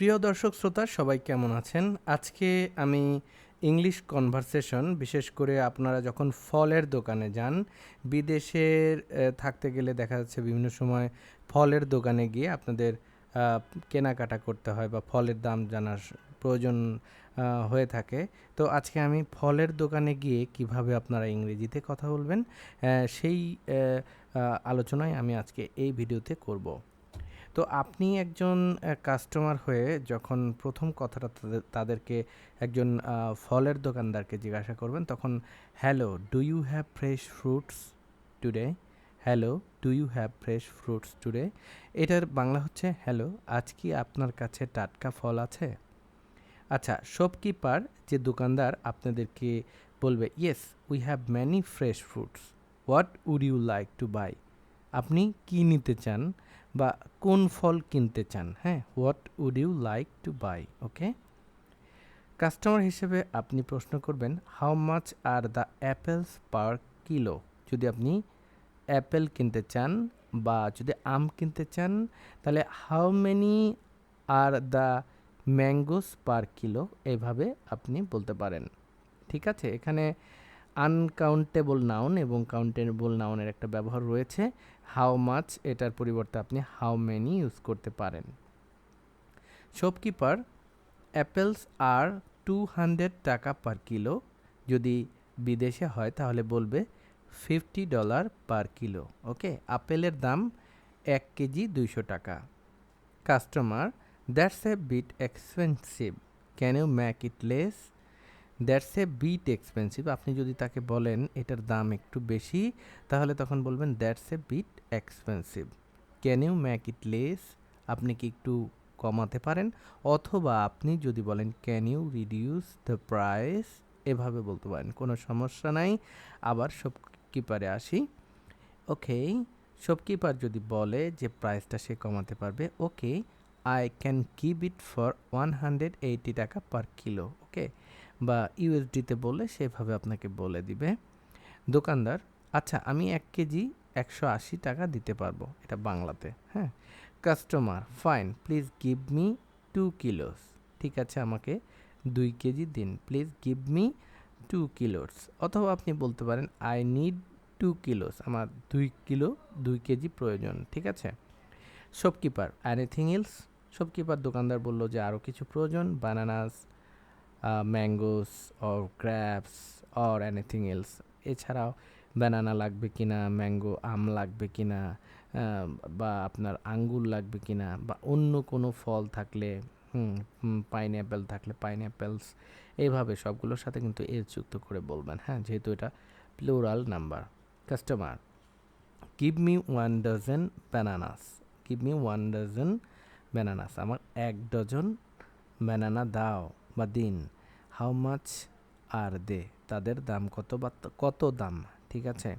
প্রিয় দর্শক শ্রোতা, সবাই কেমন আছেন? আজকে আমি ইংলিশ কনভারসেশন বিশেষ করে আপনারা যখন ফলের দোকানে যান, বিদেশের থাকতে গেলে দেখা যাচ্ছে বিভিন্ন সময় ফলের দোকানে গিয়ে আপনাদের কেনাকাটা করতে হয় বা ফলের দাম জানার প্রয়োজন হয়ে থাকে। তো আজকে আমি ফলের দোকানে গিয়ে কীভাবে আপনারা ইংরেজিতে কথা বলবেন সেই আলোচনায় আমি আজকে এই ভিডিওতে করব। তো আপনি একজন কাস্টমার হয়ে যখন প্রথম কথাটা তাদের- তাদেরকে একজন ফলের দোকানদারকে জিজ্ঞাসা করবেন, তখন hello do you have fresh fruits today hello do you have fresh fruits today এটার বাংলা হচ্ছে হ্যালো আজ কি আপনার কাছে টাটকা ফল আছে? আচ্ছা শপকিপার যে দোকানদার, আপনাদেরকে বলবে yes we have many fresh fruits what would you like to buy আপনি কি নিতে চান? বা কোন ফল কিনতে চান হ্যাঁ? What would you like to buy, okay? Customer হিসেবে আপনি প্রশ্ন করবেন, how much are the apples per kilo? যদি আপনি অ্যাপেল কিনতে চান বা যদি আম কিনতে চান, তাহলে how many are the mangoes per kilo? এইভাবে আপনি বলতে পারেন। ঠিক আছে? এখানে আনকাউন্টেবল নাউন এবং কাউন্টেবল নাউনের একটা ব্যবহার রয়েছে। হাউ মাচ এটার পরিবর্তে আপনি হাউ মেনি ইউজ করতে পারেন। Shopkeeper apples are two hundred taka per kilo যদি বিদেশে হয়, তাহলে বলবে fifty dollar per kilo okay আপেলের দাম এক কেজি দুইশো টাকা। Customer that's a bit expensive can you make it less that's a bit expensive আপনি যদি তাকে বলেন, এটার দাম একটু বেশি, তাহলে তখন বলবেন that's a bit expensive can you make it less আপনি কি একটু কমাতে পারেন? অথবা আপনি যদি বলেন can you reduce the price এভাবে বলতে পারেন, কোনো সমস্যা নাই। আবার শপকিপারে আসি। ওকে শপকিপার যদি বলে যে প্রাইসটা সে কমাতে পারবে okay I can keep it for one hundred eighty taka per kilo ওকে বা ইউএসডিতে বললে সেভাবে আপনাকে বলে দিবে। দোকানদার আচ্ছা আমি এক কেজি একশো আশি টাকা দিতে পারব এটা বাংলাতে হ্যাঁ? Customer fine please give me two kilos ঠিক আছে আমাকে দুই কেজি দিন please give me two kilos অথবা আপনি বলতে পারেন আই নিড টু কিলোস আমার দুই কিলো, দুই কেজি প্রয়োজন, ঠিক আছে? শপকিপার এনিথিং এলস শপকিপার দোকানদার বলল যে আরও কিছু প্রয়োজন bananas mangoes or grapes or anything else এছাড়াও ব্যানানা লাগবে কি না ম্যাঙ্গো আম লাগবে কিনা আহ, বা আপনার আঙ্গুর লাগবে কি না বা অন্য কোনো ফল থাকলে পাইনঅ্যাপেল থাকলে পাইনঅ্যাপেলস এইভাবে সবগুলোর সাথে কিন্তু এর যুক্ত করে বলবেন। হ্যাঁ যেহেতু এটা plural number customer give me one dozen bananas give me one dozen bananas আমার এক ডজন ব্যানানা দাও বা দিন হাউ মাছ আর দে তাদের দাম কত বা কত দাম? ঠিক আছে?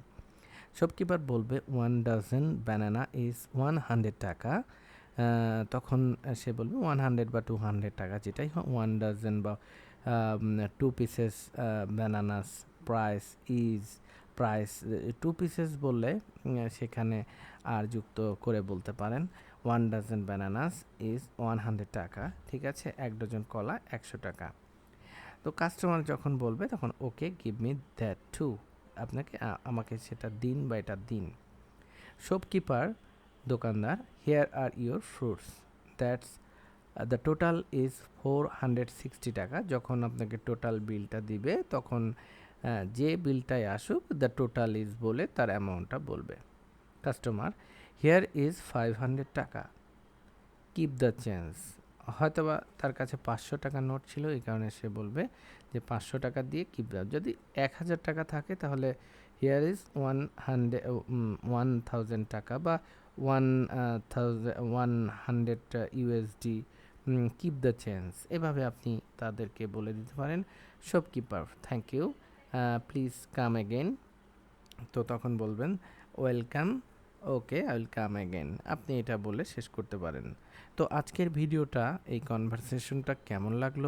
শপকিপার বলবে one dozen banana is one hundred taka. তখন সে বলবে ওয়ান হান্ড্রেড বা টু হান্ড্রেড টাকা। যেটাই হয় ওয়ান ডজন বা two pieces bananas price is price two pieces বললে সেখানে আর যুক্ত করে বলতে পারেন one dozen bananas is one hundred taka. ঠিক আছে? এক ডজন কলা একশো টাকা। তো কাস্টমার যখন বলবে, তখন okay give me that too আপনাকে আমাকে সেটা দিন বা এটা দিন। শপকিপার, দোকানদার here are your fruits that's the total is four hundred sixty taka. যখন আপনাকে টোটাল বিলটা দিবে, তখন যে বিলটাই আসুক দ্য টোটাল ইজ বলে তার অ্যামাউন্টটা বলবে। Customer here is five hundred taka. Keep the change হয়তোবা তার কাছে পাঁচশো টাকা নোট ছিল, এই কারণে সে বলবে যে পাঁচশো টাকা দিয়ে দ্য যদি এক হাজার টাকা থাকে, তাহলে here is one hundred one thousand taka বা one thousand one hundred USD keep the change এভাবে আপনি তাদেরকে বলে দিতে পারেন shopkeeper thank you please come again তো তখন বলবেন welcome okay I will come again আপনি এটা বলে শেষ করতে পারেন। তো আজকের ভিডিওটা, এই কনভারসেশনটা কেমন লাগল?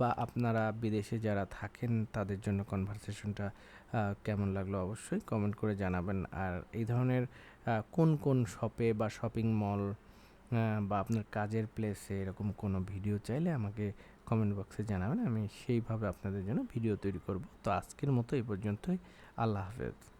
বা আপনারা বিদেশে যারা থাকেন, তাদের জন্য কনভারসেশনটা কেমন লাগল? অবশ্যই কমেন্ট করে জানাবেন। আর এই ধরনের কোন কোন শপে বা শপিং মল বা আপনার কাজের প্লেসে এরকম কোনো ভিডিও চাইলে আমাকে কমেন্ট বক্সে জানাবেন। আমি সেইভাবে আপনাদের জন্য ভিডিও তৈরি করব। তো আজকের মতো এই পর্যন্তই। আল্লাহ হাফেজ।